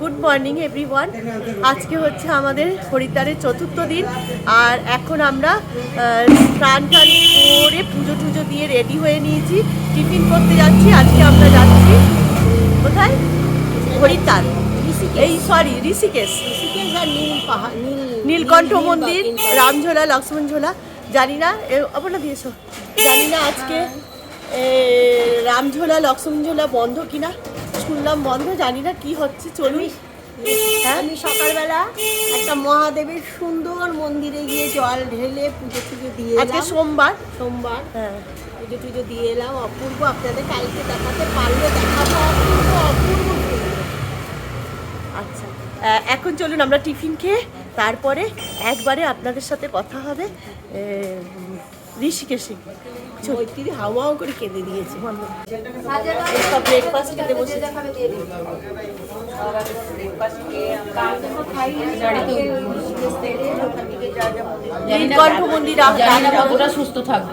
Good morning everyone আজকে হচ্ছে আমাদের হরিদ্বারের চতুর্থ দিন, আর এখন আমরা স্নান টান করে পুজো টুজো দিয়ে রেডি হয়ে নিয়েছি, টিফিন করতে যাচ্ছি, আজকে আমরা যাচ্ছি কোথায়? হরিদ্বার। এই সরি ঋষিকেশ। নীলকণ্ঠ নীল- নীল মন্দির, রামঝোলা লক্ষ্মণ ঝোলা জানি না আপনারা দিয়েছ? জানি না আজকে রামঝোলা লক্ষ্মণ ঝোলা বন্ধ কিনা? শুনলাম বন্ধ জানি না কি হচ্ছে চলুন। হ্যাঁ? আমি সকালবেলা একটা মহাদেবের সুন্দর মন্দিরে গিয়ে জল ঢেলে পুজো টুজো দিয়ে আজকে সোমবার? সোমবার। হ্যাঁ। পুজো টুজো দিয়ে এলাম। অপূর্ব আপনাদের কালকে দেখাতে পারলে দেখাবো। অপূর্ব অপূর্ব আচ্ছা। এখন চলুন আমরা টিফিন খেয়ে তারপরে একবারে আপনাদের সাথে কথা হবে। ঋষিকেশে মৈত্রী হাওয়াও করে কেঁদে দিয়েছে। সব ব্রেকফাস্ট খেতে বসে নীলকণ্ঠ মন্দির। কতটা সুস্থ থাকবে।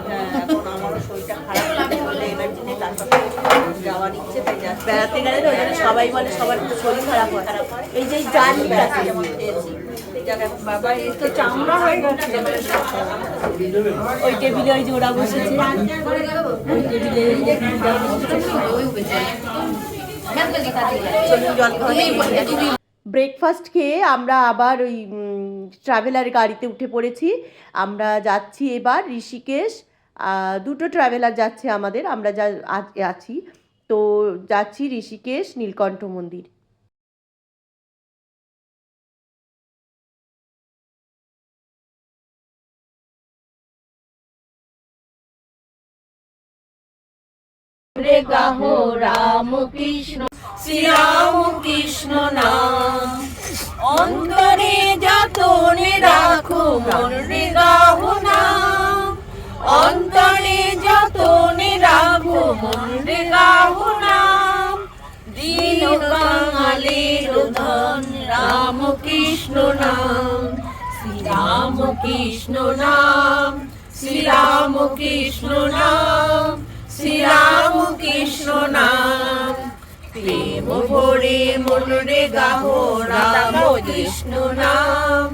বেড়াতে গেলে সবাই বলে সবার শরীর খারাপ হয়। এই যে জার্নিটা। ওই টেবিলে ওই বসেছে। ওই টেবিলে ব্রেকফাস্ট খেয়ে আমরা আবার ওই ট্রাভেলার গাড়িতে উঠে পড়েছি। আমরা যাচ্ছি এবার ঋষিকেশ। দুটো ট্রাভেলার যাচ্ছে আমাদের। আমরা যা আছি। তো যাচ্ছি ঋষিকেশ, নীলকণ্ঠ মন্দির। রে গাহো রাম কৃষ্ণ, শ্রীরাম কৃষ্ণ নাম। অন্তরে যতনে রাখো মন রে গাহো নাম। অন্তরে যতনে রাখো মন রে গাহো নাম। দিন কাঙালের ধন রাম কৃষ্ণ নাম। শ্রীরাম কৃষ্ণ নাম, শ্রীরাম কৃষ্ণ নাম। শ্রীরাম কৃষ্ণ নাম প্রেম ভরে মন রে গাহো রাম কৃষ্ণ নাম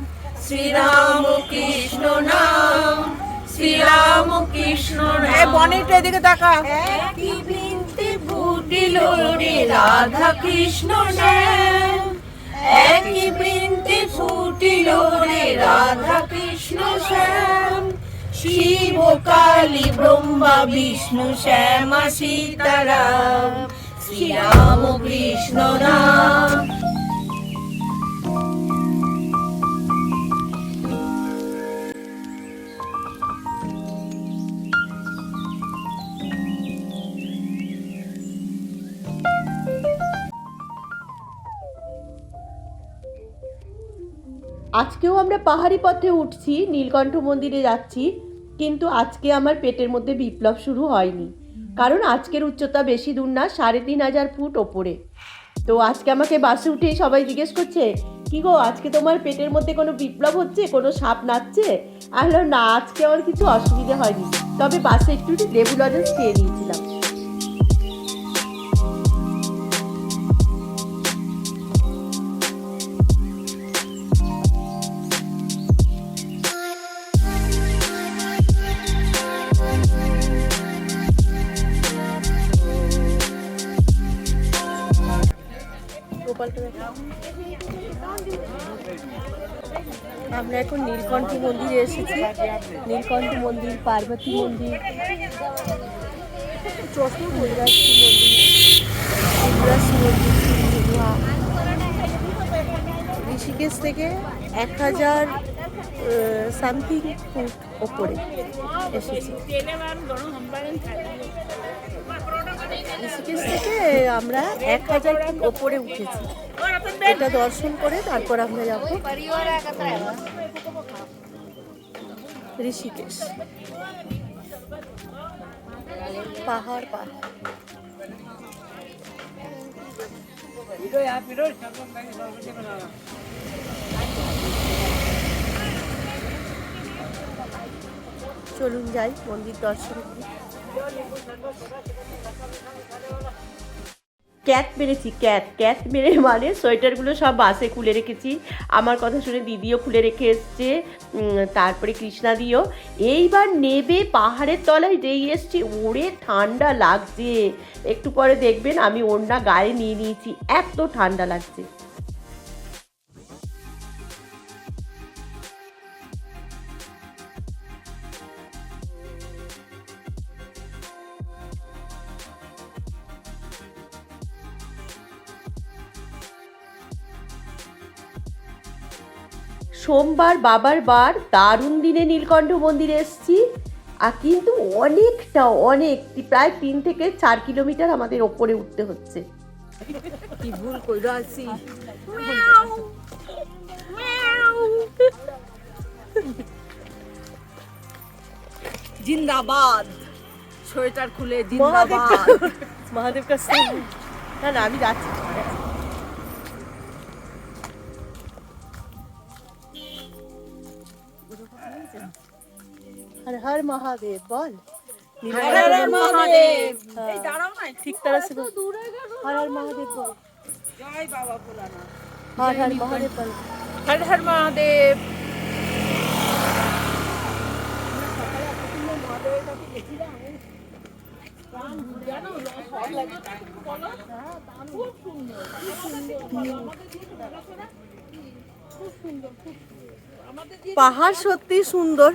শ্রীরাম কৃষ্ণ নাম শ্রীরাম কৃষ্ণ নাম বনেটা এদিকে তাকা একই বৃন্তে ফুটিল রে রাধা কৃষ্ণ শ্যাম একই বৃন্তে ফুটিল রে রাধা কৃষ্ণ শ্যাম শিব কালী ব্রহ্মা, বিষ্ণু, শ্যামা, সীতারাম। শ্রীরাম কৃষ্ণ রাম আজকেও আমরা পাহাড়ি পথে উঠছি, নীলকণ্ঠ মন্দিরে যাচ্ছি। কিন্তু আজকে আমার পেটের মধ্যে বিপ্লব শুরু হয়নি। কারণ আজকের উচ্চতা বেশি দূর না, সাড়ে তিন হাজার ফুট ওপরে। তো আজকে আমাকে বাসে উঠে সবাই জিজ্ঞেস করছে, কি গো, আজকে তোমার পেটের মধ্যে কোনো বিপ্লব হচ্ছে? কোনো সাপ নাচছে? আর না, আজকে আমার কিছু অসুবিধে হয়নি। তবে বাসে একটু লেবু লজেন্স খেয়ে নিয়েছিলাম। নীলকণ্ঠ মন্দিরে এসেছি। নীলকণ্ঠ মন্দির, পার্বতী মন্দির মন্দির ঋষিকেশ থেকে এক হাজার সামথিং ফুট ওপরে এসেছি। ঋষিকেশ থেকে আমরা এক হাজার ফুট ওপরে উঠেছি। এটা দর্শন করে তারপর আমরা যাব। ঋষিকেশ। পাহাড় পাহাড়। চলুন যাই মন্দির দর্শন করি। ক্যাট মেরেছি, ক্যাট ক্যাট মেরে মানে সোয়েটারগুলো সব বাসে খুলে রেখেছি। আমার কথা শুনে দিদিও খুলে রেখে এসছে তারপরে তারপরে কৃষ্ণাদিও এইবার নেবে পাহাড়ের তলায় যেই এসছি, ওরে ঠান্ডা লাগছে। একটু পরে দেখবেন আমি ওড়না গায়ে নিয়ে নিয়েছি, এত ঠান্ডা লাগছে। সোমবার বাবার বার দারুণ দিনে নীলকণ্ঠ মন্দিরে এসেছি। আর কিন্তু অনেকটা অনেক প্রায় তিন থেকে চার কিলোমিটার আমাদের ওপরে উঠতে হচ্ছে। কি ভুল কইরা আছি জিন্দাবাদ। সোয়েটার খুলে জিন্দাবাদ। মহাদেব কাছে। না না আমি যাচ্ছি। হর হর মহাদেব বল। হর হর মহাদেব। হ্যাঁ। এই দাঁড়াও না ঠিক হর হর মহাদেব বল। জয় বাবা হর হর মহাদেব বল। হর হর মহাদেব। পাহাড় সত্যি সুন্দর।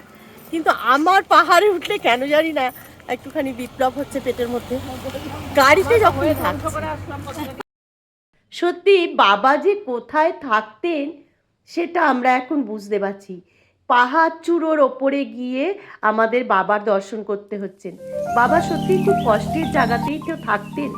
কিন্তু আমার পাহাড়ে উঠলে কেন জানি না, একটুখানি বিপ্লব হচ্ছে পেটের মধ্যে। গাড়িতে যখন। সত্যি, বাবা যে কোথায় থাকতেন, সেটা আমরা এখন বুঝতে পারছি। পাহাড় চূড়োর ওপরে গিয়ে আমাদের বাবার দর্শন করতে হচ্ছেন। বাবা সত্যি খুব কষ্টের জায়গাতেই কেউ থাকতেন।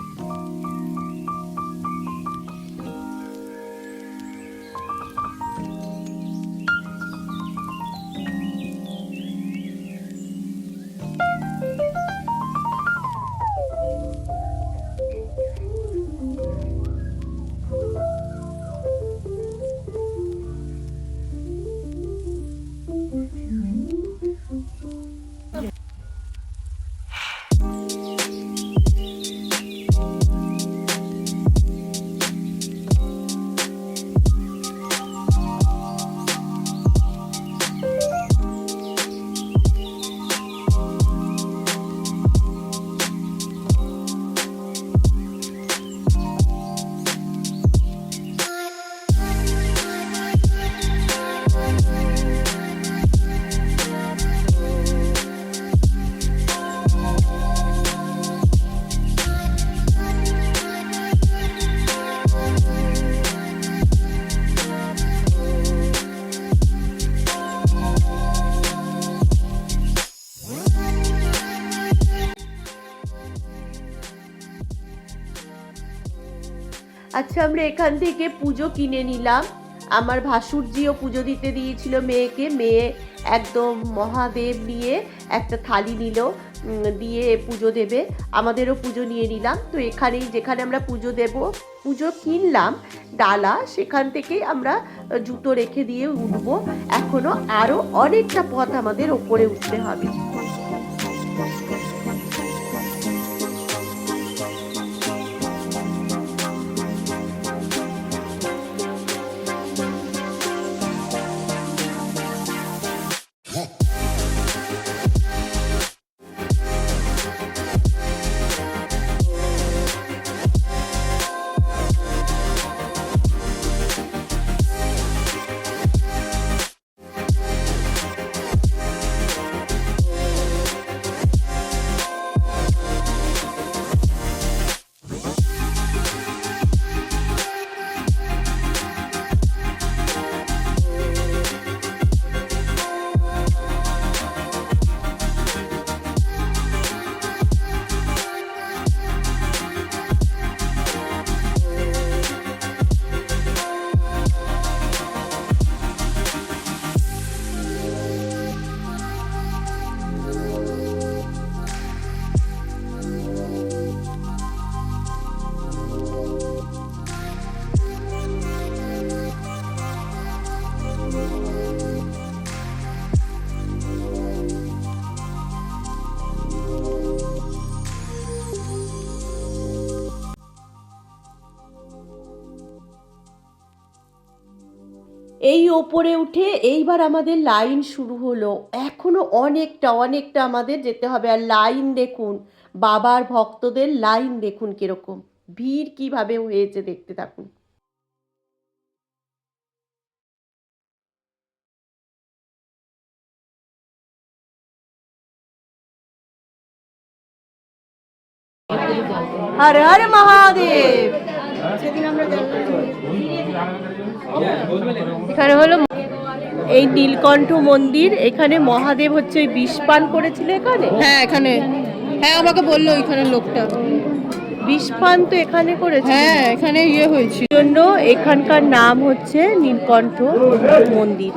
আমরা এখান থেকে পুজো কিনে নিলাম। আমার ভাসুরজিও পুজো দিতে দিয়েছিল মেয়েকে। মেয়ে একদম মহাদেব নিয়ে একটা থালি নিল দিয়ে পুজো দেবে। আমাদেরও পুজো নিয়ে নিলাম। তো এখানেই যেখানে আমরা পুজো দেব, পুজো কিনলাম, ডালা, সেখান থেকেই আমরা জুতো রেখে দিয়ে উঠবো। এখনও আরও অনেকটা পথ আমাদের ওপরে উঠতে হবে। এই ওপরে উঠে এইবার আমাদের লাইন শুরু হলো। এখনও অনেকটা অনেকটা আমাদের যেতে হবে। আর লাইন দেখুন বাবার ভক্তদের লাইন দেখুন কীরকম। ভিড় কীভাবে হয়েছে দেখতে থাকুন। হর হর মহাদেব। এখানে হলো এই নীলকণ্ঠ মন্দির এখানে মহাদেব হচ্ছে ওই বিষ পান করেছিল এখানে? হ্যাঁ এখানে। হ্যাঁ আমাকে বলল ওইখানে লোকটা। বিষ পান তো এখানে করেছে? হ্যাঁ এখানে ইয়ে হয়েছিল। জন্য এখানকার নাম হচ্ছে নীলকণ্ঠ মন্দির।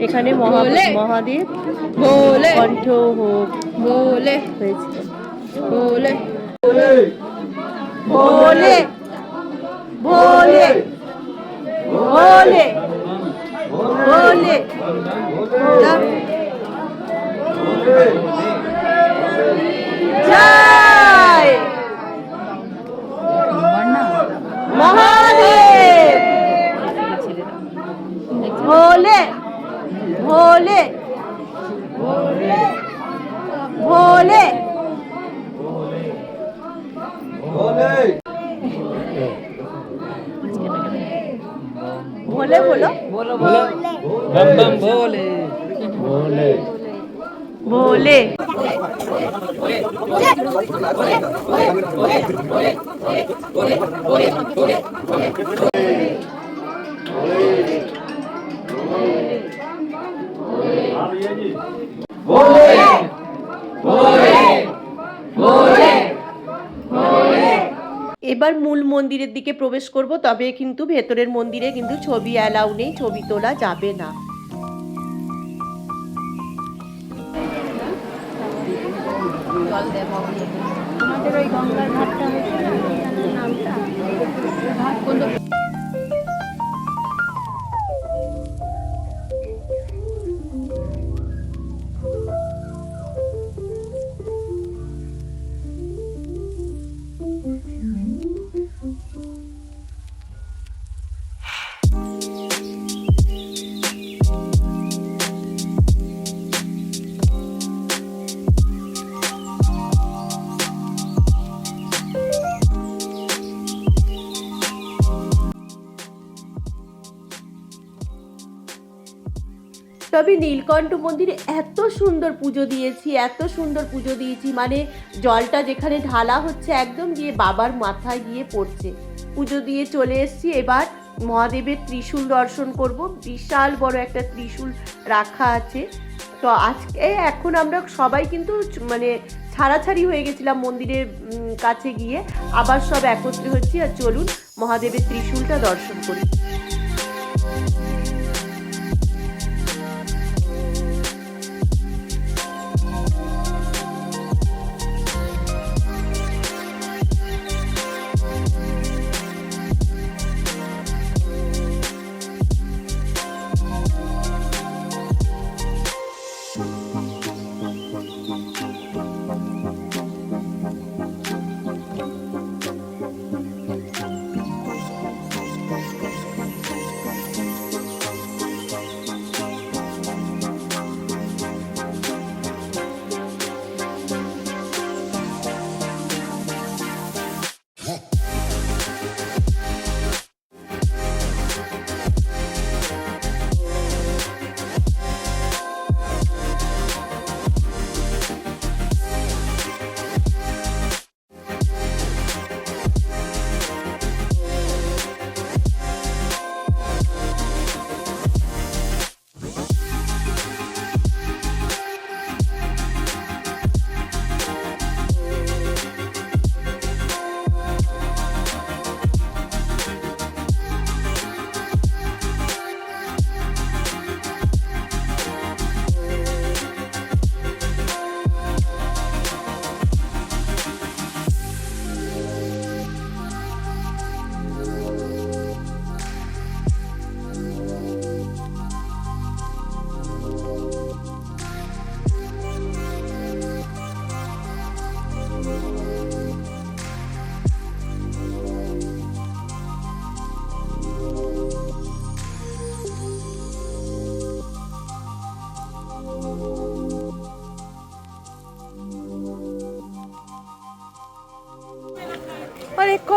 এখানে মহা- মহাদেব বলে। কণ্ঠ হোক বলে। হয়েছিল। বলে। ভোলে ভোলে ভোলে ভোলে জয় ভোলে এবার মূল মন্দিরের দিকে প্রবেশ করব, তবে কিন্তু ভেতরের মন্দিরে কিন্তু ছবি অ্যালাউ নেই, ছবি তোলা যাবে না। জল দেবো আমাদের ওই গঙ্গার ঘাটটা হচ্ছে নামটা তবে নীলকণ্ঠ মন্দিরে এত সুন্দর পুজো দিয়েছি, এত সুন্দর পুজো দিয়েছি। মানে জলটা যেখানে ঢালা হচ্ছে একদম গিয়ে বাবার মাথায় গিয়ে পড়ছে। পুজো দিয়ে চলে এসেছি। এবার মহাদেবের ত্রিশূল দর্শন করব। বিশাল বড় একটা ত্রিশূল রাখা আছে। তো আজকে এখন আমরা সবাই কিন্তু মানে ছাড়াছাড়ি হয়ে গেছিলাম মন্দিরের কাছে গিয়ে। আবার সব একত্রে হচ্ছি। আর চলুন মহাদেবের ত্রিশূলটা দর্শন করি।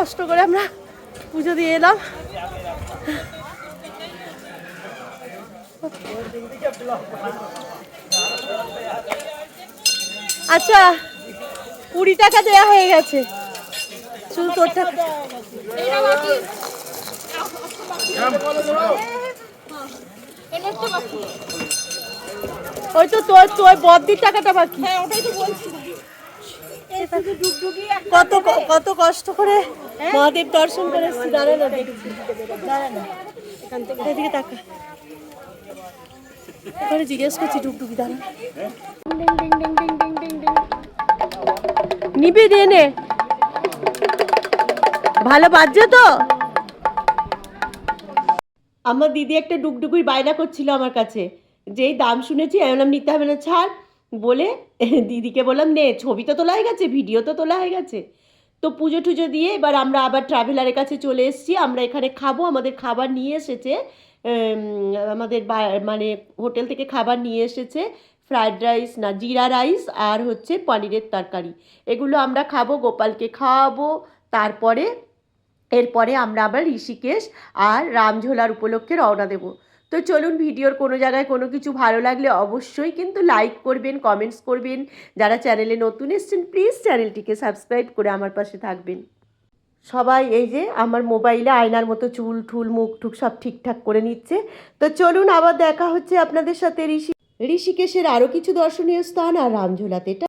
কষ্ট করে আমরা পুজো দিয়ে এলাম। আচ্ছা কুড়ি টাকা দেওয়া হয়ে গেছে। শুধু তোর ওই তো তোর তোর বদ্দির টাকাটা বাকি। কত কত কষ্ট করে মহাদেব দর্শন করে এসেছি। দাঁড়া না এদিকে টাকা ওখানে জিজ্ঞেস করছি টুকটুকি দাঁড়া। নিবি নে নে। ভালো বাজছে তো? আমার দিদি একটা ডুগডুগুই বায়না করছিল আমার কাছে। যেই দাম শুনেছি এমন নিতে হবে না, ছাড়। বলে দিদিকে বললাম, নে, ছবি তো তোলা হয়ে গেছে ভিডিও তো তোলা হয়ে গেছে। তো পুজো টুজো দিয়ে এবার আমরা আবার ট্রাভেলারের কাছে চলে এসেছি। আমরা এখানে খাব, আমাদের খাবার নিয়ে এসেছে আমাদের মানে হোটেল থেকে খাবার নিয়ে এসেছে ফ্রায়েড রাইস না, জিরা রাইস আর হচ্ছে পনিরের তরকারি। এগুলো আমরা খাব, গোপালকে খাওয়াবো, তারপরে, এরপরে আমরা আবার ঋষিকেশ আর রামঝোলার উপলক্ষে রওনা দেব। তো চলুন ভিডিওর কোনো জায়গায় কোনো কিছু ভালো লাগলে অবশ্যই কিন্তু লাইক করবেন কমেন্টস করবেন। যারা চ্যানেলে নতুন এসছেন প্লিজ চ্যানেলটিকে সাবস্ক্রাইব করে আমার পাশে থাকবেন। সবাই এই যে আমার মোবাইলে আয়নার মতো চুল, ঠুল, মুখ টুক সব ঠিকঠাক করে নিচ্ছে। তো চলুন আবার দেখা হচ্ছে আপনাদের সাথে ঋষি ঋষিকেশের আরও কিছু দর্শনীয় স্থান আর রামঝোলাতে।